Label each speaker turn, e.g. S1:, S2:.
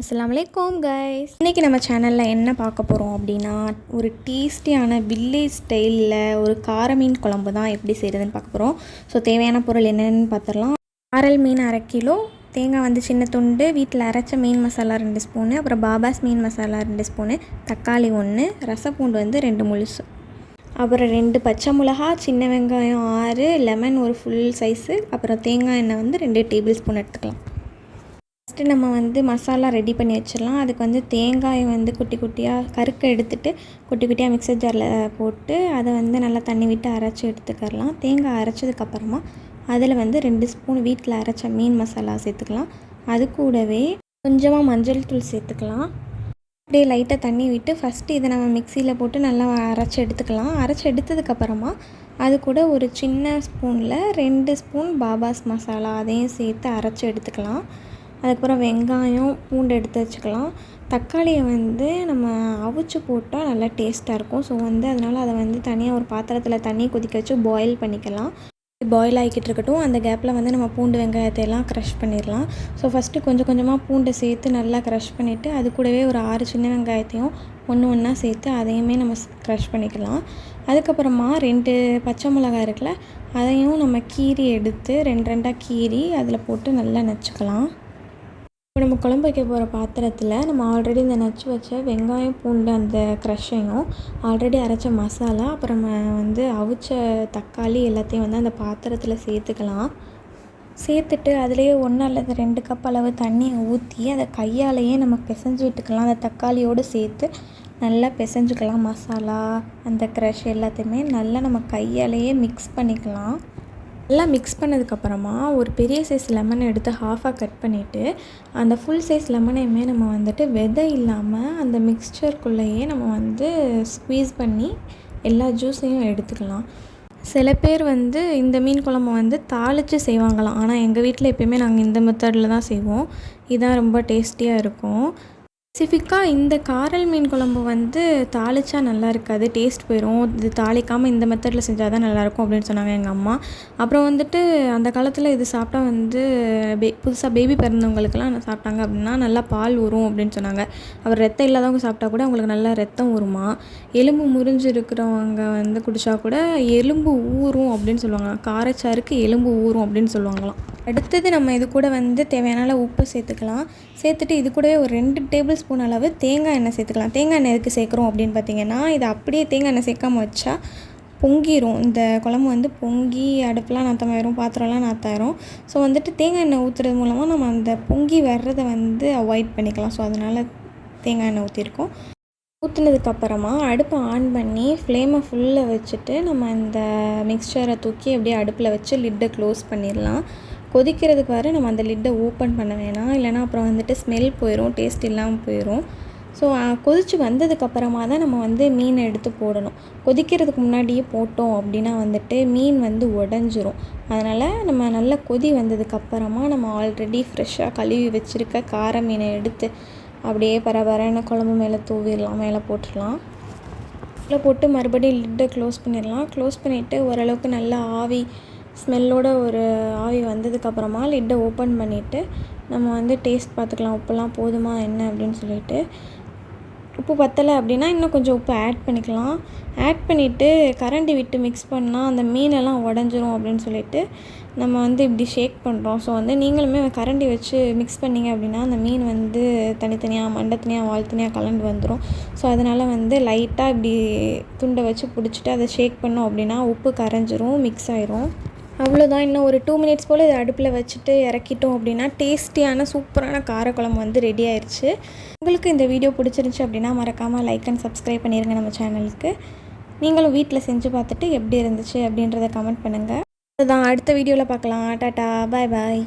S1: அஸ்ஸலாமு அலைக்கும் கைஸ் இன்றைக்கி நம்ம சேனலில் என்ன பார்க்க போகிறோம் அப்படின்னா ஒரு டேஸ்டியான வில்லேஜ் ஸ்டைலில் ஒரு கார மீன் குழம்பு தான் எப்படி செய்கிறதுன்னு பார்க்க போகிறோம் ஸோ தேவையான பொருள் என்னென்னு பார்த்துடலாம். ஆரல் மீன் அரை கிலோ தேங்காய் வந்து சின்ன துண்டு வீட்டில் அரைச்ச மீன் மசாலா ரெண்டு ஸ்பூனு அப்புறம் பாபாஸ் மீன் மசாலா ரெண்டு ஸ்பூனு தக்காளி ஒன்று ரசப்பூண்டு வந்து ரெண்டு முழுசு. அப்புறம் ரெண்டு பச்சை மிளகா சின்ன வெங்காயம் ஆறு லெமன் ஒரு ஃபுல் சைஸு அப்புறம் தேங்காய் எண்ணெய் வந்து ரெண்டு டேபிள் ஸ்பூன் எடுத்துக்கலாம். ஃபஸ்ட்டு நம்ம வந்து மசாலா ரெடி பண்ணி வச்சிடலாம். அதுக்கு வந்து தேங்காயை வந்து குட்டி குட்டியாக கருக்க எடுத்துகிட்டு குட்டி குட்டியாக மிக்சர் ஜாரில் போட்டு அதை வந்து நல்லா தண்ணி விட்டு அரைச்சி எடுத்துக்கரலாம் தேங்காய் அரைச்சதுக்கப்புறமா அதில் வந்து ரெண்டு ஸ்பூன் வீட்டில் அரைச்ச மீன் மசாலா சேர்த்துக்கலாம். அது கூடவே கொஞ்சமாக மஞ்சள் தூள் சேர்த்துக்கலாம். அப்படியே லைட்டாக தண்ணி விட்டு ஃபஸ்ட்டு இதை நம்ம மிக்சியில் போட்டு நல்லா அரைச்சி எடுத்துக்கலாம். அரைச்சி எடுத்ததுக்கப்புறமா அது கூட ஒரு சின்ன ஸ்பூனில் ரெண்டு ஸ்பூன் பாபாஸ் மசாலா அதையும் சேர்த்து அரைச்சி எடுத்துக்கலாம். அதுக்கப்புறம் வெங்காயம் பூண்டு எடுத்து வச்சுக்கலாம். தக்காளியை வந்து நம்ம அவிச்சு போட்டால் நல்லா டேஸ்ட்டாக இருக்கும். ஸோ வந்து அதனால் அதை வந்து தனியாக ஒரு பாத்திரத்தில் தண்ணி கொதிக்க வச்சு பாயில் பண்ணிக்கலாம். பாயில் ஆகிக்கிட்டு இருக்கட்டும். அந்த கேப்பில் வந்து நம்ம பூண்டு வெங்காயத்தை எல்லாம் க்ரஷ் பண்ணிடலாம். ஸோ ஃபஸ்ட்டு கொஞ்சம் கொஞ்சமாக பூண்டை சேர்த்து நல்லா க்ரஷ் பண்ணிவிட்டு அது கூடவே ஒரு ஆறு சின்ன வெங்காயத்தையும் ஒன்று ஒன்றா சேர்த்து அதையுமே நம்ம க்ரஷ் பண்ணிக்கலாம். அதுக்கப்புறமா ரெண்டு பச்சை மிளகாய் இருக்குல்ல அதையும் நம்ம கீரி எடுத்து ரெண்டு ரெண்டாக கீரி அதில் போட்டு நல்லா நச்சுக்கலாம். இப்போ நம்ம குழம்பு வைக்க போகிற பாத்திரத்தில் நம்ம ஆல்ரெடி இந்த நச்சு வச்ச வெங்காயம் பூண்டு அந்த க்ரஷையும் ஆல்ரெடி அரைச்ச மசாலா அப்புறம் நம்ம வந்து அவிச்ச தக்காளி எல்லாத்தையும் வந்து அந்த பாத்திரத்தில் சேர்த்துக்கலாம். சேர்த்துட்டு அதுலேயே ஒன்று அல்லது ரெண்டு கப் அளவு தண்ணியை ஊற்றி அதை கையாலேயே நம்ம பிசைஞ்சு விட்டுக்கலாம். அந்த தக்காளியோடு சேர்த்து நல்லா பிசைஞ்சுக்கலாம். மசாலா அந்த க்ரஷ் எல்லாத்தையுமே நல்லா நம்ம கையாலேயே மிக்ஸ் பண்ணிக்கலாம். நல்லா மிக்ஸ் பண்ணதுக்கப்புறமா ஒரு பெரிய சைஸ் லெமனை எடுத்து ஹாஃபாக கட் பண்ணிவிட்டு அந்த ஃபுல் சைஸ் லெமனையுமே நம்ம வந்துட்டு விதை இல்லாமல் அந்த மிக்ஸ்சருக்குள்ளேயே நம்ம வந்து ஸ்க்வீஸ் பண்ணி எல்லா ஜூஸையும் எடுத்துக்கலாம். சில பேர் வந்து இந்த மீன் குழம்பு வந்து தாளித்து செய்வாங்களாம். ஆனால் எங்கள் வீட்டில் எப்பயுமே நாங்கள் இந்த மெத்தடில் தான் செய்வோம். இதுதான் ரொம்ப டேஸ்டியாக இருக்கும். ஸ்பெசிஃபிக்காக இந்த காரல் மீன் குழம்பு வந்து தாளித்தா நல்லா இருக்காது டேஸ்ட் போயிடும் இது தாளிக்காமல் இந்த மெத்தடில் செஞ்சால் தான் நல்லாயிருக்கும் அப்படின்னு சொன்னாங்க எங்கள் அம்மா. அப்புறம் வந்துட்டு அந்த காலத்தில் இது சாப்பிட்டா வந்து பே புதுசாக பேபி பிறந்தவங்களுக்குலாம் சாப்பிட்டாங்க அப்படின்னா நல்லா பால் ஊறும் அப்படின்னு சொன்னாங்க. அப்புறம் ரத்தம் இல்லாதவங்க சாப்பிட்டா கூட அவங்களுக்கு நல்லா ரத்தம் ஊறுமா? எலும்பு முறிஞ்சு இருக்கிறவங்க வந்து குடித்தா கூட எலும்பு ஊறும் அப்படின்னு சொல்லுவாங்க. காரச்சாருக்கு எலும்பு ஊறும் அப்படின்னு சொல்லுவாங்களாம். அடுத்தது நம்ம இது கூட வந்து தேவையான உப்பு சேர்த்துக்கலாம். சேர்த்துட்டு இது கூடவே ஒரு ரெண்டு டேபிள் ஸ்பூன் அளவு தேங்காய் எண்ணெய் சேர்த்துக்கலாம். தேங்காய் எண்ணெய் எதுக்கு சேர்க்குறோம் அப்படின்னு பார்த்தீங்கன்னா இது அப்படியே தேங்காய் எண்ணெய் சேர்க்காம வச்சா பொங்கிரும். இந்த குழம்பு வந்து பொங்கி அடுப்பெலாம் நாற்றமாயிரும் பாத்திரம்லாம் நாத்தாயிரும் ஸோ வந்துட்டு தேங்காய் எண்ணெய் ஊற்றுறது மூலமாக நம்ம அந்த பொங்கி வர்றதை வந்து அவாய்ட் பண்ணிக்கலாம். ஸோ அதனால் தேங்காய் எண்ணெய் ஊற்றிருக்கோம் ஊற்றுனதுக்கப்புறமா அடுப்பை ஆன் பண்ணி ஃப்ளேமை ஃபுல்லாக வச்சுட்டு நம்ம இந்த மிக்சரை தூக்கி அப்படியே அடுப்பில் வச்சு லிட்டை க்ளோஸ் பண்ணிடலாம். கொதிக்கிறதுக்கு வர நம்ம அந்த லிட்டை ஓப்பன் பண்ண வேணாம். இல்லைனா அப்புறம் வந்துட்டு ஸ்மெல் போயிடும் டேஸ்ட் இல்லாமல் போயிடும் ஸோ கொதித்து வந்ததுக்கப்புறமா தான் நம்ம வந்து மீனை எடுத்து போடணும். கொதிக்கிறதுக்கு முன்னாடியே போட்டோம் அப்படின்னா வந்துட்டு மீன் வந்து உடஞ்சிரும். அதனால் நம்ம நல்லா கொதி வந்ததுக்கப்புறமா நம்ம ஆல்ரெடி ஃப்ரெஷ்ஷாக கழுவி வச்சுருக்க கார மீனை எடுத்து அப்படியே பரபரன்னு குழம்பு மேலே தூவிடலாம் மேலே போட்டுடலாம். உள்ளே போட்டு மறுபடியும் லிட்டை க்ளோஸ் பண்ணிடலாம். க்ளோஸ் பண்ணிவிட்டு ஓரளவுக்கு நல்லா ஆவி ஸ்மெல்லோட ஒரு ஆவி வந்ததுக்கப்புறமா லிட்டை ஓப்பன் பண்ணிவிட்டு நம்ம வந்து டேஸ்ட் பார்த்துக்கலாம் உப்புலாம் போதுமா என்ன அப்படின்னு சொல்லிட்டு. உப்பு பத்தலை அப்படின்னா இன்னும் கொஞ்சம் உப்பு ஆட் பண்ணிக்கலாம். ஆட் பண்ணிவிட்டு கரண்டி விட்டு மிக்ஸ் பண்ணால் அந்த மீனெல்லாம் உடஞ்சிரும் அப்படின்னு சொல்லிட்டு நம்ம வந்து இப்படி ஷேக் பண்ணுறோம் ஸோ வந்து நீங்களுமே கரண்டி வச்சு மிக்ஸ் பண்ணிங்க அப்படின்னா அந்த மீன் வந்து தனித்தனியாக மண்டத்தனியாக வாழ்த்தனியாக கலந்து வந்துடும் ஸோ அதனால் வந்து லைட்டாக இப்படி துண்டை வச்சு பிடிச்சிட்டு அதை ஷேக் பண்ணோம் அப்படின்னா உப்பு கரைஞ்சிரும் மிக்ஸ் ஆயிரும். அவ்வளோதான். இன்னும் ஒரு டூ மினிட்ஸ் போல் இதை அடுப்பில் வச்சுட்டு இறக்கிட்டோம் அப்படின்னா டேஸ்டியான சூப்பரான காரக்குழம்பு வந்து ரெடி ஆயிடுச்சு உங்களுக்கு இந்த வீடியோ பிடிச்சிருந்துச்சி அப்படின்னா மறக்காமல் லைக் அண்ட் சப்ஸ்கிரைப் பண்ணிடுங்க நம்ம சேனலுக்கு நீங்களும் வீட்டில் செஞ்சு பார்த்துட்டு எப்படி இருந்துச்சு அப்படின்றத கமெண்ட் பண்ணுங்கள் அதுதான் அடுத்த வீடியோவில் பார்க்கலாம். டாட்டா பாய் பாய்